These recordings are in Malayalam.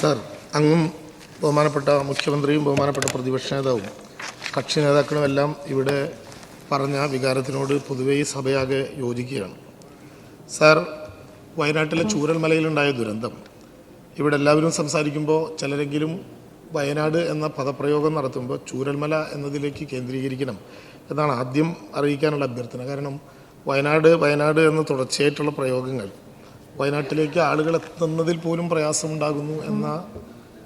സാർ അങ്ങും ബഹുമാനപ്പെട്ട മുഖ്യമന്ത്രിയും ബഹുമാനപ്പെട്ട പ്രതിപക്ഷ നേതാവും കക്ഷി നേതാക്കളും എല്ലാം ഇവിടെ പറഞ്ഞ വികാരത്തിനോട് പൊതുവെ ഈ സഭയാകെ യോജിക്കുകയാണ്. സാർ വയനാട്ടിലെ ചൂരൽമലയിലുണ്ടായ ദുരന്തം ഇവിടെ എല്ലാവരും സംസാരിക്കുമ്പോൾ ചിലരെങ്കിലും വയനാട് എന്ന പദപ്രയോഗം നടത്തുമ്പോൾ ചൂരൽമല എന്നതിലേക്ക് കേന്ദ്രീകരിക്കണം എന്നാണ് ആദ്യം അറിയിക്കാനുള്ള അഭ്യർത്ഥന. കാരണം വയനാട് വയനാട് എന്ന് തുടർച്ചയായിട്ടുള്ള പ്രയോഗങ്ങൾ വയനാട്ടിലേക്ക് ആളുകൾ എത്തുന്നതിൽ പോലും പ്രയാസമുണ്ടാകുന്നു എന്ന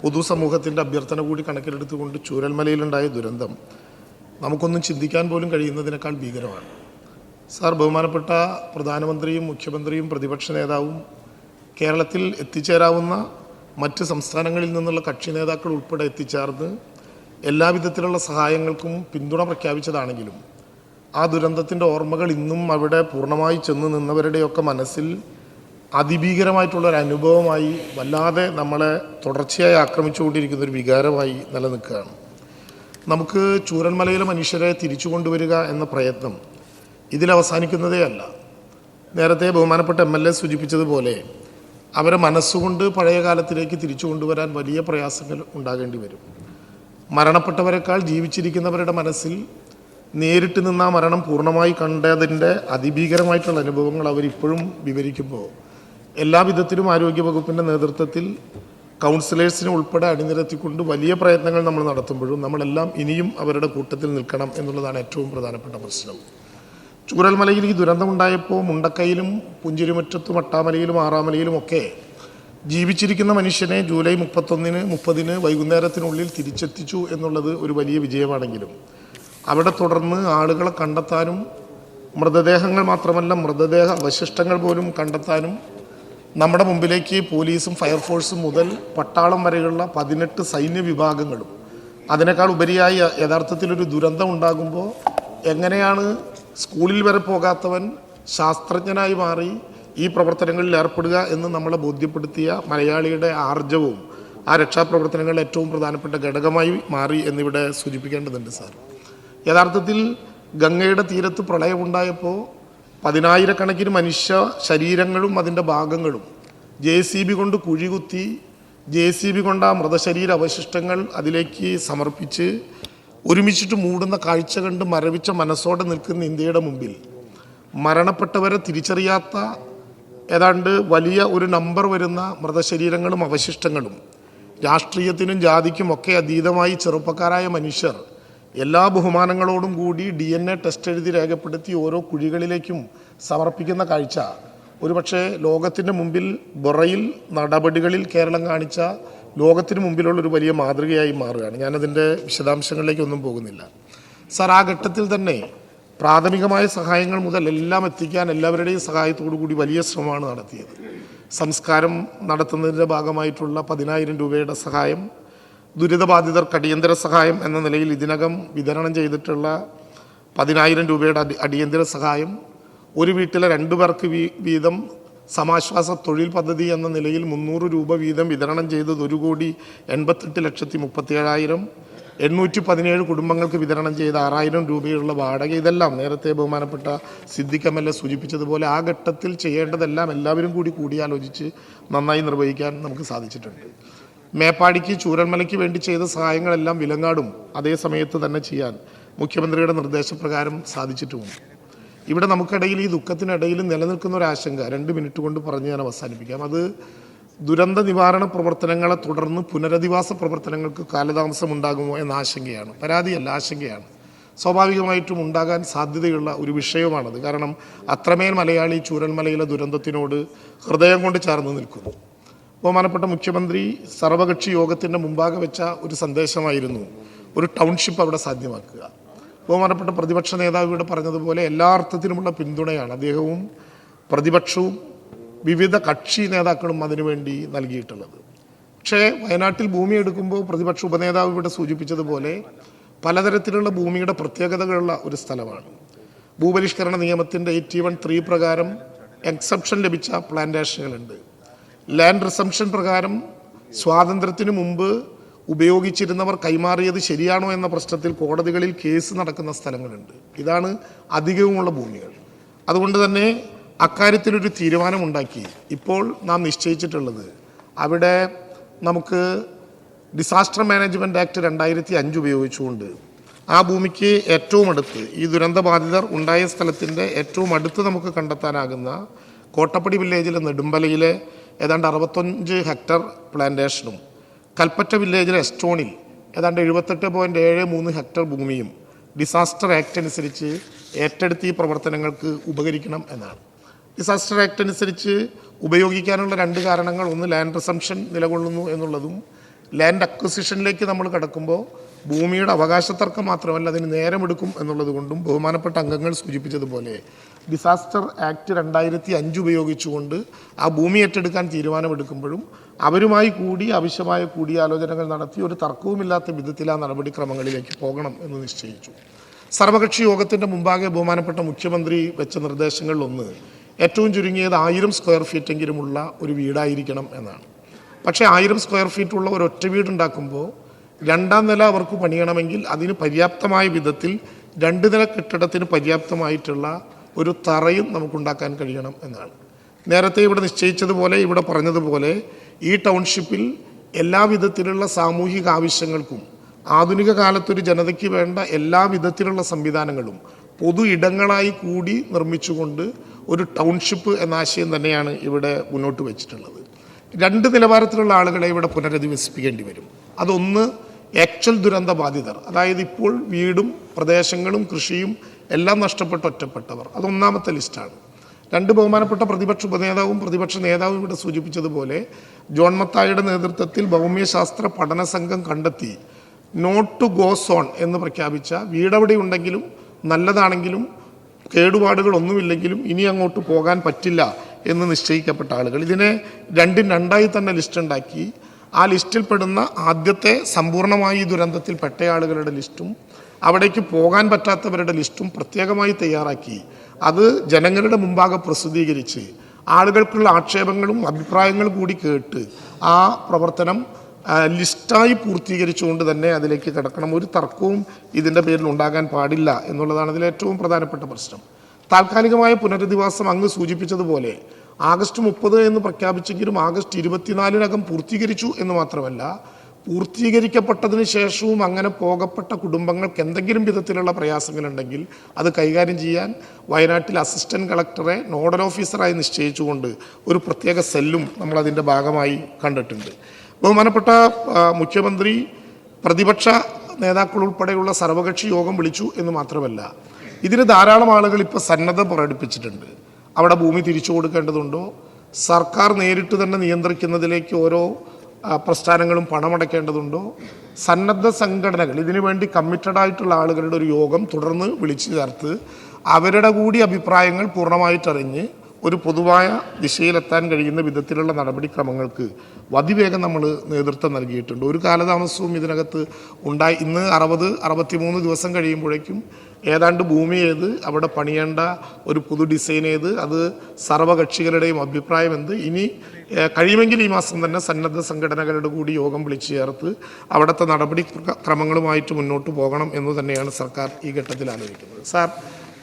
പൊതുസമൂഹത്തിന്റെ അഭ്യർത്ഥന കൂടി കണക്കിലെടുത്തുകൊണ്ട് ചൂരൽമലയിലുണ്ടായ ദുരന്തം നമുക്കൊന്നും ചിന്തിക്കാൻ പോലും കഴിയുന്നതിനേക്കാൾ ഭീകരമാണ്. സാർ ബഹുമാനപ്പെട്ട പ്രധാനമന്ത്രിയും മുഖ്യമന്ത്രിയും പ്രതിപക്ഷ നേതാവും കേരളത്തിൽ എത്തിച്ചേരാവുന്ന മറ്റ് സംസ്ഥാനങ്ങളിൽ നിന്നുള്ള കക്ഷി നേതാക്കൾ ഉൾപ്പെടെ എത്തിച്ചേർന്ന് എല്ലാവിധത്തിലുള്ള സഹായങ്ങൾക്കും പിന്തുണ പ്രഖ്യാപിച്ചതാണെങ്കിലും ആ ദുരന്തത്തിന്റെ ഓർമ്മകൾ ഇന്നും അവിടെ പൂർണമായി ചെന്ന് നിന്നവരുടെയൊക്കെ മനസ്സിൽ അതിഭീകരമായിട്ടുള്ള ഒരു അനുഭവമായി വല്ലാതെ നമ്മളെ തുടർച്ചയായി ആക്രമിച്ചുകൊണ്ടിരിക്കുന്ന ഒരു വികാരമായി നിലനിൽക്കുകയാണ്. നമുക്ക് ചൂരന്മലയിലെ മനുഷ്യരെ തിരിച്ചു കൊണ്ടുവരിക എന്ന പ്രയത്നം ഇതിൽ അവസാനിക്കുന്നതേ അല്ല. നേരത്തെ ബഹുമാനപ്പെട്ട എം എൽ എ സൂചിപ്പിച്ചതുപോലെ അവരെ മനസ്സുകൊണ്ട് പഴയ കാലത്തിലേക്ക് തിരിച്ചു കൊണ്ടുവരാൻ വലിയ പ്രയാസങ്ങൾ ഉണ്ടാകേണ്ടി വരും. മരണപ്പെട്ടവരെക്കാൾ ജീവിച്ചിരിക്കുന്നവരുടെ മനസ്സിൽ നേരിട്ട് നിന്ന ആ മരണം പൂർണമായി കണ്ടതിന്റെ അതിഭീകരമായിട്ടുള്ള അനുഭവങ്ങൾ അവരിപ്പോഴും വിവരിക്കുമ്പോൾ എല്ലാ വിധത്തിലും ആരോഗ്യവകുപ്പിന്റെ നേതൃത്വത്തിൽ കൗൺസിലേഴ്സിനെ ഉൾപ്പെടെ അണിനിരത്തിക്കൊണ്ട് വലിയ പ്രയത്നങ്ങൾ നമ്മൾ നടത്തുമ്പോഴും നമ്മളെല്ലാം ഇനിയും അവരുടെ കൂട്ടത്തിൽ നിൽക്കണം എന്നുള്ളതാണ് ഏറ്റവും പ്രധാനപ്പെട്ട പ്രശ്നം. ചൂരൽമലയിൽ ഈ ദുരന്തമുണ്ടായപ്പോൾ മുണ്ടക്കയിലും പുഞ്ചിരിമുറ്റത്തും അട്ടാമലയിലും ആറാമലയിലും ഒക്കെ ജീവിച്ചിരിക്കുന്ന മനുഷ്യനെ ജൂലൈ മുപ്പത്തൊന്നിന് മുപ്പതിന് വൈകുന്നേരത്തിനുള്ളിൽ തിരിച്ചെത്തിച്ചു എന്നുള്ളത് ഒരു വലിയ വിജയമാണെങ്കിലും അവിടെ തുടർന്ന് ആളുകളെ കണ്ടെത്താനും മൃതദേഹങ്ങൾ മാത്രമല്ല മൃതദേഹ അവശിഷ്ടങ്ങൾ പോലും കണ്ടെത്താനും നമ്മുടെ മുമ്പിലേക്ക് പോലീസും ഫയർഫോഴ്സും മുതൽ പട്ടാളം വരെയുള്ള പതിനെട്ട് സൈന്യ വിഭാഗങ്ങളും അതിനേക്കാൾ ഉപരിയായി യഥാർത്ഥത്തിൽ ഒരു ദുരന്തം ഉണ്ടാകുമ്പോൾ എങ്ങനെയാണ് സ്കൂളിൽ വരെ പോകാത്തവൻ ശാസ്ത്രജ്ഞനായി മാറി ഈ പ്രവർത്തനങ്ങളിൽ ഏർപ്പെടുക എന്ന് നമ്മളെ ബോധ്യപ്പെടുത്തിയ മലയാളിയുടെ ആർജവും ആ രക്ഷാപ്രവർത്തനങ്ങളിൽ ഏറ്റവും പ്രധാനപ്പെട്ട ഘടകമായി മാറി എന്നിവിടെ സൂചിപ്പിക്കേണ്ടതുണ്ട് സാർ. യഥാർത്ഥത്തിൽ ഗംഗയുടെ തീരത്ത് പ്രളയമുണ്ടായപ്പോൾ പതിനായിരക്കണക്കിന് മനുഷ്യ ശരീരങ്ങളും അതിന്റെ ഭാഗങ്ങളും. ജെ സി ബി കൊണ്ട് കുഴികുത്തി ജെ സി ബി കൊണ്ട് ആ മൃതശരീര അവശിഷ്ടങ്ങൾ അതിലേക്ക് സമർപ്പിച്ച് ഒരുമിച്ചിട്ട് മൂടുന്ന കാഴ്ച കണ്ട് മരവിച്ച മനസ്സോടെ നിൽക്കുന്ന ഇന്ത്യയുടെ മുമ്പിൽ. മരണപ്പെട്ടവരെ തിരിച്ചറിയാത്ത ഏതാണ്ട് വലിയ ഒരു നമ്പർ വരുന്ന മൃതശരീരങ്ങളും അവശിഷ്ടങ്ങളും. രാഷ്ട്രീയത്തിനും ജാതിക്കും ഒക്കെ അതീതമായി ചെറുപ്പക്കാരായ മനുഷ്യർ എല്ലാ ബഹുമാനങ്ങളോടും കൂടി ഡി എൻ എ ടെസ്റ്റ് എഴുതി രേഖപ്പെടുത്തി ഓരോ കുഴികളിലേക്കും സമർപ്പിക്കുന്ന കാഴ്ച. ഒരുപക്ഷെ ലോകത്തിന്റെ മുമ്പിൽ ബൊറയിൽ നടപടികളിൽ കേരളം കാണിച്ച ലോകത്തിന് മുമ്പിലുള്ള ഒരു വലിയ മാതൃകയായി മാറുകയാണ്. ഞാനതിന്റെ വിശദാംശങ്ങളിലേക്കൊന്നും പോകുന്നില്ല. സാർ ആ ഘട്ടത്തിൽ തന്നെ പ്രാഥമികമായ സഹായങ്ങൾ മുതൽ എല്ലാം എത്തിക്കാൻ എല്ലാവരുടെയും സഹായത്തോടു കൂടി വലിയ ശ്രമമാണ് നടത്തിയത്. സംസ്കാരം നടത്തുന്നതിന്റെ ഭാഗമായിട്ടുള്ള പതിനായിരം രൂപയുടെ സഹായം ദുരിതബാധിതർക്ക് അടിയന്തര സഹായം എന്ന നിലയിൽ ഇതിനകം വിതരണം ചെയ്തിട്ടുള്ള പതിനായിരം രൂപയുടെ അടി അടിയന്തര സഹായം ഒരു വീട്ടിലെ രണ്ടു പേർക്ക് വീതം സമാശ്വാസ തൊഴിൽ പദ്ധതി എന്ന നിലയിൽ മുന്നൂറ് രൂപ വീതം വിതരണം ചെയ്തത് ഒരു കോടി എൺപത്തെട്ട് ലക്ഷത്തി മുപ്പത്തിയേഴായിരം എണ്ണൂറ്റി പതിനേഴ് കുടുംബങ്ങൾക്ക് വിതരണം ചെയ്ത ആറായിരം രൂപയുള്ള വാടക. ഇതെല്ലാം നേരത്തെ ബഹുമാനപ്പെട്ട സിദ്ദിഖ് എം എൽ എ സൂചിപ്പിച്ചതുപോലെ ആ ഘട്ടത്തിൽ ചെയ്യേണ്ടതെല്ലാം എല്ലാവരും കൂടി കൂടിയാലോചിച്ച് നന്നായി നിർവഹിക്കാൻ നമുക്ക് സാധിച്ചിട്ടുണ്ട്. മേപ്പാടിക്ക് ചൂരന്മലയ്ക്ക് വേണ്ടി ചെയ്ത സഹായങ്ങളെല്ലാം വിലങ്ങാടും. അതേ സമയത്ത് തന്നെ ചെയ്യാൻ മുഖ്യമന്ത്രിയുടെ നിർദ്ദേശപ്രകാരം സാധിച്ചിട്ടുമുണ്ട്. ഇവിടെ നമുക്കിടയിൽ ഈ ദുഃഖത്തിനിടയിൽ നിലനിൽക്കുന്ന ഒരു ആശങ്ക രണ്ട് മിനിറ്റ് കൊണ്ട് പറഞ്ഞ് ഞാൻ അവസാനിപ്പിക്കാം. അത് ദുരന്ത നിവാരണ പ്രവർത്തനങ്ങളെ തുടർന്ന് പുനരധിവാസ പ്രവർത്തനങ്ങൾക്ക് കാലതാമസം ഉണ്ടാകുമോ എന്ന ആശങ്കയാണ്. പരാതിയല്ല ആശങ്കയാണ്. സ്വാഭാവികമായിട്ടും ഉണ്ടാകാൻ സാധ്യതയുള്ള ഒരു വിഷയമാണത്. കാരണം അത്രമേൽ മലയാളി ചൂരന്മലയിലെ ദുരന്തത്തിനോട് ഹൃദയം കൊണ്ട് ചേർന്ന് നിൽക്കുന്നു. ബഹുമാനപ്പെട്ട മുഖ്യമന്ത്രി സർവകക്ഷി യോഗത്തിന്റെ മുമ്പാകെ വെച്ച ഒരു സന്ദേശമായിരുന്നു ഒരു ടൗൺഷിപ്പ് അവിടെ സാധ്യമാക്കുക. ബഹുമാനപ്പെട്ട പ്രതിപക്ഷ നേതാവ് ഇവിടെ പറഞ്ഞതുപോലെ എല്ലാ അർത്ഥത്തിലുമുള്ള പിന്തുണയാണ് അദ്ദേഹവും പ്രതിപക്ഷവും വിവിധ കക്ഷി നേതാക്കളും അതിനുവേണ്ടി നൽകിയിട്ടുള്ളത്. പക്ഷേ വയനാട്ടിൽ ഭൂമി എടുക്കുമ്പോൾ പ്രതിപക്ഷ ഉപനേതാവ് ഇവിടെ സൂചിപ്പിച്ചതുപോലെ പലതരത്തിലുള്ള ഭൂമിയുടെ പ്രത്യേകതകളുള്ള ഒരു സ്ഥലമാണ്. ഭൂപരിഷ്കരണ നിയമത്തിന്റെ എയ്റ്റി വൺ ത്രീ പ്രകാരം എക്സെപ്ഷൻ ലഭിച്ച പ്ലാന്റേഷനുകളുണ്ട് ലാൻഡ് റിസംഷൻ പ്രകാരം സ്വാതന്ത്ര്യത്തിന് മുമ്പ് ഉപയോഗിച്ചിരുന്നവർ കൈമാറിയത് ശരിയാണോ എന്ന പ്രശ്നത്തിൽ കോടതികളിൽ കേസ് നടക്കുന്ന സ്ഥലങ്ങളുണ്ട്. ഇതാണ് അധികവുമുള്ള ഭൂമികൾ. അതുകൊണ്ട് തന്നെ അക്കാര്യത്തിലൊരു തീരുമാനമുണ്ടാക്കി. ഇപ്പോൾ നാം നിശ്ചയിച്ചിട്ടുള്ളത് അവിടെ നമുക്ക് ഡിസാസ്റ്റർ മാനേജ്മെന്റ് ആക്ട് രണ്ടായിരത്തി അഞ്ച് ഉപയോഗിച്ചുകൊണ്ട് ആ ഭൂമിക്ക് ഏറ്റവും അടുത്ത് ഈ ദുരന്തബാധിതർ ഉണ്ടായ സ്ഥലത്തിന്റെ ഏറ്റവും അടുത്ത് നമുക്ക് കണ്ടെത്താനാകുന്ന കോട്ടപ്പടി വില്ലേജിലെ നെടുമ്പലയിലെ ഏതാണ്ട് അറുപത്തഞ്ച് ഹെക്ടർ പ്ലാന്റേഷനും. കൽപ്പറ്റ വില്ലേജിലെ എസ്റ്റോണിൽ ഏതാണ്ട് എഴുപത്തെട്ട് പോയിന്റ് ഏഴ് മൂന്ന് ഹെക്ടർ ഭൂമിയും ഡിസാസ്റ്റർ ആക്ട് അനുസരിച്ച് ഏറ്റെടുത്ത് ഈ പ്രവർത്തനങ്ങൾക്ക് ഉപകരിക്കണം എന്നാണ്. ഡിസാസ്റ്റർ ആക്ട് അനുസരിച്ച് ഉപയോഗിക്കാനുള്ള രണ്ട് കാരണങ്ങൾ. ഒന്ന് ലാൻഡ് റിസംഷൻ നിലകൊള്ളുന്നു എന്നുള്ളതും ലാൻഡ് അക്വസിഷനിലേക്ക് നമ്മൾ കടക്കുമ്പോൾ ഭൂമിയുടെ അവകാശ തർക്കം മാത്രമല്ല അതിന് നേരമെടുക്കും എന്നുള്ളത് കൊണ്ടും ബഹുമാനപ്പെട്ട അംഗങ്ങൾ സൂചിപ്പിച്ചതുപോലെ ഡിസാസ്റ്റർ ആക്ട് രണ്ടായിരത്തി അഞ്ച് ഉപയോഗിച്ചുകൊണ്ട് ആ ഭൂമി ഏറ്റെടുക്കാൻ തീരുമാനമെടുക്കുമ്പോഴും അവരുമായി കൂടി ആവശ്യമായ കൂടിയാലോചനകൾ നടത്തി ഒരു തർക്കവുമില്ലാത്ത വിധത്തിൽ ആ നടപടിക്രമങ്ങളിലേക്ക് പോകണം എന്ന് നിശ്ചയിച്ചു. സർവകക്ഷി യോഗത്തിന്റെ മുമ്പാകെ ബഹുമാനപ്പെട്ട മുഖ്യമന്ത്രി വെച്ച നിർദ്ദേശങ്ങളിലൊന്ന് ഏറ്റവും ചുരുങ്ങിയത് ആയിരം സ്ക്വയർ ഫീറ്റെങ്കിലുമുള്ള ഒരു വീടായിരിക്കണം എന്നാണ്. പക്ഷേ ആയിരം സ്ക്വയർ ഫീറ്റുള്ള ഒരു ഒറ്റ വീടുണ്ടാക്കുമ്പോൾ രണ്ടാം നില അവർക്ക് പണിയണമെങ്കിൽ അതിന് പര്യാപ്തമായ വിധത്തിൽ രണ്ട് നില കെട്ടിടത്തിന് പര്യാപ്തമായിട്ടുള്ള ഒരു തറയും നമുക്കുണ്ടാക്കാൻ കഴിയണം എന്നാണ്. നേരത്തെ ഇവിടെ നിശ്ചയിച്ചതുപോലെ ഇവിടെ പറഞ്ഞതുപോലെ ഈ ടൗൺഷിപ്പിൽ എല്ലാ വിധത്തിലുള്ള സാമൂഹിക ആവശ്യങ്ങൾക്കും ആധുനിക കാലത്തൊരു ജനതയ്ക്ക് വേണ്ട എല്ലാ വിധത്തിലുള്ള സംവിധാനങ്ങളും പൊതു ഇടങ്ങളായി കൂടി നിർമ്മിച്ചുകൊണ്ട് ഒരു ടൗൺഷിപ്പ് എന്ന ആശയം തന്നെയാണ് ഇവിടെ മുന്നോട്ട് വെച്ചിട്ടുള്ളത്. രണ്ട് നിലവാരത്തിലുള്ള ആളുകളെ ഇവിടെ പുനരധിവസിപ്പിക്കേണ്ടി വരും. അതൊന്ന് ആക്ച്വൽ ദുരന്ത ബാധിതർ അതായത് ഇപ്പോൾ വീടും പ്രദേശങ്ങളും കൃഷിയും എല്ലാം നഷ്ടപ്പെട്ട് ഒറ്റപ്പെട്ടവർ. അതൊന്നാമത്തെ ലിസ്റ്റാണ് രണ്ട് ബഹുമാനപ്പെട്ട പ്രതിപക്ഷ ഉപനേതാവും പ്രതിപക്ഷ നേതാവും ഇവിടെ സൂചിപ്പിച്ചതുപോലെ ജോൺ മത്തായുടെ നേതൃത്വത്തിൽ ഭൗമ്യശാസ്ത്ര പഠന സംഘം കണ്ടെത്തി. നോട്ട് ടു ഗോ സോൺ എന്ന് പ്രഖ്യാപിച്ച വീടവിടെ ഉണ്ടെങ്കിലും നല്ലതാണെങ്കിലും കേടുപാടുകളൊന്നുമില്ലെങ്കിലും ഇനി അങ്ങോട്ട് പോകാൻ പറ്റില്ല എന്ന് നിശ്ചയിക്കപ്പെട്ട ആളുകൾ. ഇതിനെ രണ്ടും രണ്ടായി തന്നെ ലിസ്റ്റ് ഉണ്ടാക്കി. ആ ലിസ്റ്റിൽപ്പെടുന്ന ആദ്യത്തെ സമ്പൂർണമായി ദുരന്തത്തിൽ പെട്ടയാളുകളുടെ ലിസ്റ്റും അവിടേക്ക് പോകാൻ പറ്റാത്തവരുടെ ലിസ്റ്റും പ്രത്യേകമായി തയ്യാറാക്കി. അത് ജനങ്ങളുടെ മുമ്പാകെ പ്രസിദ്ധീകരിച്ച് ആളുകൾക്കുള്ള ആക്ഷേപങ്ങളും അഭിപ്രായങ്ങളും കൂടി കേട്ട് ആ പ്രവർത്തനം ലിസ്റ്റായി പൂർത്തീകരിച്ചുകൊണ്ട് തന്നെ അതിലേക്ക് കിടക്കണം. ഒരു തർക്കവും ഇതിന്റെ പേരിൽ ഉണ്ടാകാൻ പാടില്ല എന്നുള്ളതാണ് ഇതിലെ ഏറ്റവും പ്രധാനപ്പെട്ട പ്രശ്നം. താൽക്കാലികമായ പുനരധിവാസം അങ്ങ് സൂചിപ്പിച്ചതുപോലെ ആഗസ്റ്റ് മുപ്പത് എന്ന് പ്രഖ്യാപിച്ചെങ്കിലും ആഗസ്റ്റ് ഇരുപത്തിനാലിനകം പൂർത്തീകരിച്ചു എന്ന് മാത്രമല്ല പൂർത്തീകരിക്കപ്പെട്ടതിന് ശേഷവും അങ്ങനെ പോകപ്പെട്ട കുടുംബങ്ങൾക്ക് എന്തെങ്കിലും വിധത്തിലുള്ള പ്രയാസങ്ങളുണ്ടെങ്കിൽ അത് കൈകാര്യം ചെയ്യാൻ വയനാട്ടിൽ അസിസ്റ്റന്റ് കളക്ടറെ നോഡൽ ഓഫീസറായി നിശ്ചയിച്ചുകൊണ്ട് ഒരു പ്രത്യേക സെല്ലും നമ്മൾ അതിന്റെ ഭാഗമായി കണ്ടിട്ടുണ്ട്. ബഹുമാനപ്പെട്ട മുഖ്യമന്ത്രി പ്രതിപക്ഷ നേതാക്കൾ ഉൾപ്പെടെയുള്ള സർവകക്ഷി യോഗം വിളിച്ചു എന്ന് മാത്രമല്ല ഇതിന് ധാരാളം ആളുകൾ ഇപ്പോൾ സന്നദ്ധ പ്രകടിപ്പിച്ചിട്ടുണ്ട്. അവിടെ ഭൂമി തിരിച്ചു കൊടുക്കേണ്ടതുണ്ടോ? സർക്കാർ നേരിട്ട് തന്നെ നിയന്ത്രിക്കുന്നതിലേക്ക് ഓരോ പ്രസ്ഥാനങ്ങളും പണമടയ്ക്കേണ്ടതുണ്ടോ സന്നദ്ധ സംഘടനകൾ ഇതിനു വേണ്ടി കമ്മിറ്റഡ് ആയിട്ടുള്ള ആളുകളുടെ ഒരു യോഗം തുടർന്ന് വിളിച്ചു ചേർത്ത് അവരുടെ കൂടി അഭിപ്രായങ്ങൾ പൂർണമായിട്ടറിഞ്ഞ് ഒരു പൊതുവായ ദിശയിലെത്താൻ കഴിയുന്ന വിധത്തിലുള്ള നടപടിക്രമങ്ങൾക്ക് വതിവേഗം നമ്മൾ നേതൃത്വം നൽകിയിട്ടുണ്ട്. ഒരു കാലതാമസവും ഇതിനകത്ത് ഉണ്ടായി ഇന്ന് അറുപത് അറുപത്തിമൂന്ന് ദിവസം കഴിയുമ്പോഴേക്കും ഏതാണ്ട് ഭൂമി ഏത് അവിടെ പണിയേണ്ട ഒരു പുതു ഡിസൈൻ ഏത് അത് സർവകക്ഷികളുടെയും അഭിപ്രായം എന്ത്. ഇനി കഴിയുമെങ്കിൽ ഈ മാസം തന്നെ സന്നദ്ധ സംഘടനകളുടെ കൂടി യോഗം വിളിച്ചു ചേർത്ത് അവിടുത്തെ നടപടി ക്രമങ്ങളുമായിട്ട് മുന്നോട്ട് പോകണം എന്ന് തന്നെയാണ് സർക്കാർ ഈ ഘട്ടത്തിൽ ആലോചിക്കുന്നത്. സാർ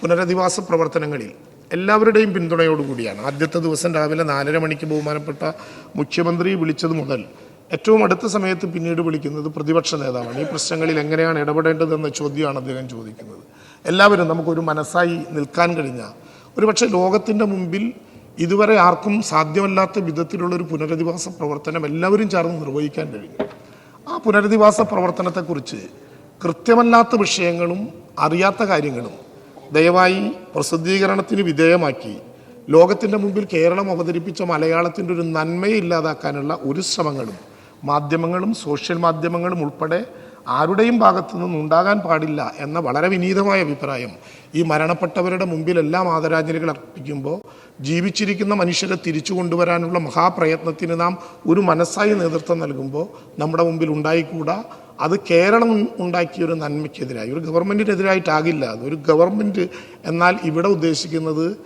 പുനരധിവാസ പ്രവർത്തനങ്ങളിൽ എല്ലാവരുടെയും പിന്തുണയോടുകൂടിയാണ് ആദ്യത്തെ ദിവസം രാവിലെ നാലര മണിക്ക് ബഹുമാനപ്പെട്ട മുഖ്യമന്ത്രി വിളിച്ചത് മുതൽ ഏറ്റവും അടുത്ത സമയത്ത് പിന്നീട് വിളിക്കുന്നത് പ്രതിപക്ഷ നേതാവാണ്. ഈ പ്രശ്നങ്ങളിൽ എങ്ങനെയാണ് ഇടപെടേണ്ടതെന്ന ചോദ്യമാണ് അദ്ദേഹം ചോദിക്കുന്നത്. എല്ലാവരും നമുക്കൊരു മനസ്സായി നിൽക്കാൻ കഴിഞ്ഞ. ഒരുപക്ഷെ ലോകത്തിന്റെ മുമ്പിൽ ഇതുവരെ ആർക്കും സാധ്യമല്ലാത്ത വിധത്തിലുള്ളൊരു പുനരധിവാസ പ്രവർത്തനം എല്ലാവരും ചേർന്ന് നിർവഹിക്കാൻ കഴിയും. ആ പുനരധിവാസ പ്രവർത്തനത്തെക്കുറിച്ച് കൃത്യമല്ലാത്ത വിഷയങ്ങളും അറിയാത്ത കാര്യങ്ങളും ദയവായി പ്രസിദ്ധീകരണത്തിന് വിധേയമാക്കി ലോകത്തിന്റെ മുമ്പിൽ കേരളം അവതരിപ്പിച്ച മലയാളത്തിന്റെ ഒരു നന്മയെ ഇല്ലാതാക്കാനുള്ള ഒരു ശ്രമങ്ങളും മാധ്യമങ്ങളും സോഷ്യൽ മാധ്യമങ്ങളും ഉൾപ്പെടെ ആരുടെയും ഭാഗത്തു നിന്നും ഉണ്ടാകാൻ പാടില്ല എന്ന വളരെ വിനീതമായ അഭിപ്രായം. ഈ മരണപ്പെട്ടവരുടെ മുമ്പിലെല്ലാം ആദരാഞ്ജലികൾ അർപ്പിക്കുമ്പോൾ ജീവിച്ചിരിക്കുന്ന മനുഷ്യരെ തിരിച്ചു കൊണ്ടുവരാനുള്ള മഹാപ്രയത്നത്തിന് നാം ഒരു മനസ്സായി നേതൃത്വം നൽകുമ്പോൾ നമ്മുടെ മുമ്പിൽ ഉണ്ടായിക്കൂടാ. അത് കേരളം ഉണ്ടാക്കിയ ഒരു നന്മയ്ക്കെതിരായി. ഒരു ഗവൺമെന്റിനെതിരായിട്ടാകില്ല അത് ഒരു ഗവൺമെന്റ് എന്നാൽ ഇവിടെ ഉദ്ദേശിക്കുന്നത്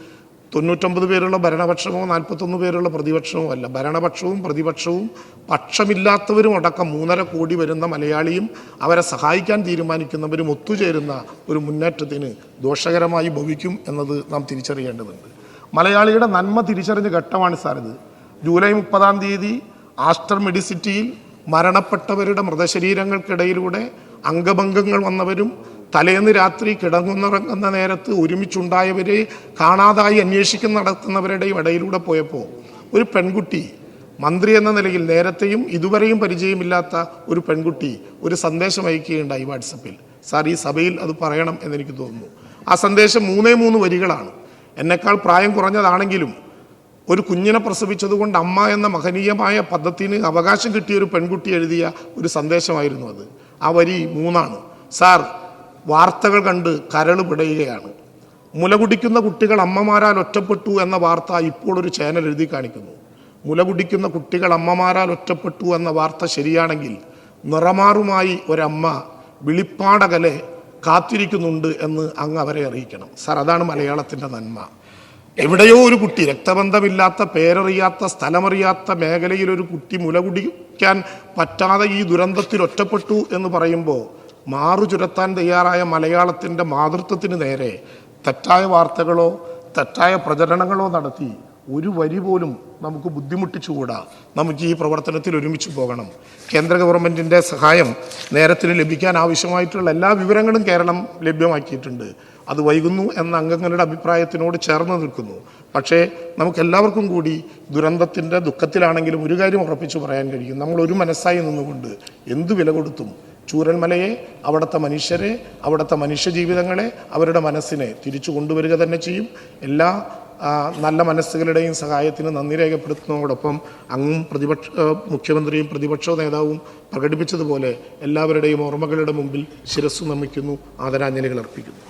തൊണ്ണൂറ്റൊമ്പത് പേരുള്ള ഭരണപക്ഷമോ നാൽപ്പത്തൊന്ന് പേരുള്ള പ്രതിപക്ഷമോ അല്ല. ഭരണപക്ഷവും പ്രതിപക്ഷവും പക്ഷമില്ലാത്തവരും അടക്കം മൂന്നര കോടി വരുന്ന മലയാളിയും അവരെ സഹായിക്കാൻ തീരുമാനിക്കുന്നവരും ഒത്തുചേരുന്ന ഒരു മുന്നേറ്റത്തിന് ദോഷകരമായി ഭവിക്കും എന്നത് നാം തിരിച്ചറിയേണ്ടതുണ്ട്. മലയാളിയുടെ നന്മ തിരിച്ചറിഞ്ഞ ഘട്ടമാണ് സാർ ഇത്. ജൂലൈ മുപ്പതാം തീയതി ആസ്റ്റർ മെഡിസിറ്റിയിൽ മരണപ്പെട്ടവരുടെ മൃതശരീരങ്ങൾക്കിടയിലൂടെ അംഗഭംഗങ്ങൾ വന്നവരും തലേന്ന് രാത്രി കിടങ്ങുന്നിറങ്ങുന്ന നേരത്ത് ഒരുമിച്ചുണ്ടായവരെ കാണാതായി അന്വേഷിക്കുന്ന നടത്തുന്നവരുടെയും ഇടയിലൂടെ പോയപ്പോൾ ഒരു പെൺകുട്ടി മന്ത്രി എന്ന നിലയിൽ നേരത്തെയും ഇതുവരെയും പരിചയമില്ലാത്ത ഒരു പെൺകുട്ടി ഒരു സന്ദേശം അയക്കുകയുണ്ടായി വാട്സപ്പിൽ. സാർ ഈ സഭയിൽ അത് പറയണം എന്നെനിക്ക് തോന്നുന്നു. ആ സന്ദേശം മൂന്നേ മൂന്ന് വരികളാണ്. എന്നെക്കാൾ പ്രായം കുറഞ്ഞതാണെങ്കിലും ഒരു കുഞ്ഞിനെ പ്രസവിച്ചതുകൊണ്ട് അമ്മ എന്ന മഹനീയമായ പദ്ധതിന് അവകാശം കിട്ടിയ ഒരു പെൺകുട്ടി എഴുതിയ ഒരു സന്ദേശമായിരുന്നു അത്. ആ വരി മൂന്നാണ്. സാർ വാർത്തകൾ കണ്ട് കരൾ പിടയുകയാണ് മുലകുടിക്കുന്ന കുട്ടികൾ അമ്മമാരാൽ ഒറ്റപ്പെട്ടു എന്ന വാർത്ത ഇപ്പോൾ ഒരു ചാനൽ എഴുതി കാണിക്കുന്നു. മുലകുടിക്കുന്ന കുട്ടികൾ അമ്മമാരാൽ ഒറ്റപ്പെട്ടു എന്ന വാർത്ത ശരിയാണെങ്കിൽ നിറമാറുമായി ഒരമ്മ വിളിപ്പാടകലെ കാത്തിരിക്കുന്നുണ്ട് എന്ന് അങ്ങ് അവരെ അറിയിക്കണം. സർ അതാണ് മലയാളത്തിന്റെ നന്മ. എവിടെയോ ഒരു കുട്ടി രക്തബന്ധമില്ലാത്ത പേരറിയാത്ത സ്ഥലമറിയാത്ത മേഖലയിൽ ഒരു കുട്ടി മുലകുടിക്കാൻ പറ്റാതെ ഈ ദുരന്തത്തിൽ ഒറ്റപ്പെട്ടു എന്ന് പറയുമ്പോൾ മാറു ചുരത്താൻ തയ്യാറായ മലയാളത്തിന്റെ മാതൃത്വത്തിന് നേരെ തെറ്റായ വാർത്തകളോ തെറ്റായ പ്രചരണങ്ങളോ നടത്തി ഒരു വരി പോലും നമുക്ക് ബുദ്ധിമുട്ടിച്ചുകൂടാ. നമുക്ക് ഈ പ്രവർത്തനത്തിൽ ഒരുമിച്ച് പോകണം. കേന്ദ്ര ഗവൺമെന്റിന്റെ സഹായം നേരത്തിന് ലഭിക്കാൻ ആവശ്യമായിട്ടുള്ള എല്ലാ വിവരങ്ങളും കേരളം ലഭ്യമാക്കിയിട്ടുണ്ട്. അത് വൈകുന്നു എന്ന അംഗങ്ങളുടെ അഭിപ്രായത്തിനോട് ചേർന്ന് നിൽക്കുന്നു. പക്ഷേ നമുക്ക് എല്ലാവർക്കും കൂടി ദുരന്തത്തിന്റെ ദുഃഖത്തിലാണെങ്കിലും ഒരു കാര്യം ഉറപ്പിച്ചു പറയാൻ കഴിയും. നമ്മൾ ഒരു മനസ്സായി നിന്നുകൊണ്ട് എന്ത് വില കൊടുത്തും ചൂരൽമലയെ അവിടുത്തെ മനുഷ്യരെ അവിടുത്തെ മനുഷ്യജീവിതങ്ങളെ അവരുടെ മനസ്സിനെ തിരിച്ചു കൊണ്ടുവരിക തന്നെ ചെയ്യും. എല്ലാ നല്ല മനസ്സുകളുടെയും സഹായത്തിന് നന്ദി രേഖപ്പെടുത്തുന്നതോടൊപ്പം അങ്ങും പ്രതിപക്ഷ മുഖ്യമന്ത്രിയും പ്രതിപക്ഷ നേതാവും പ്രകടിപ്പിച്ചതുപോലെ എല്ലാവരുടെയും ഓർമ്മകളുടെ മുമ്പിൽ ശിരസ്സു നമിക്കുന്നു ആദരാഞ്ജലികൾ അർപ്പിക്കുന്നു.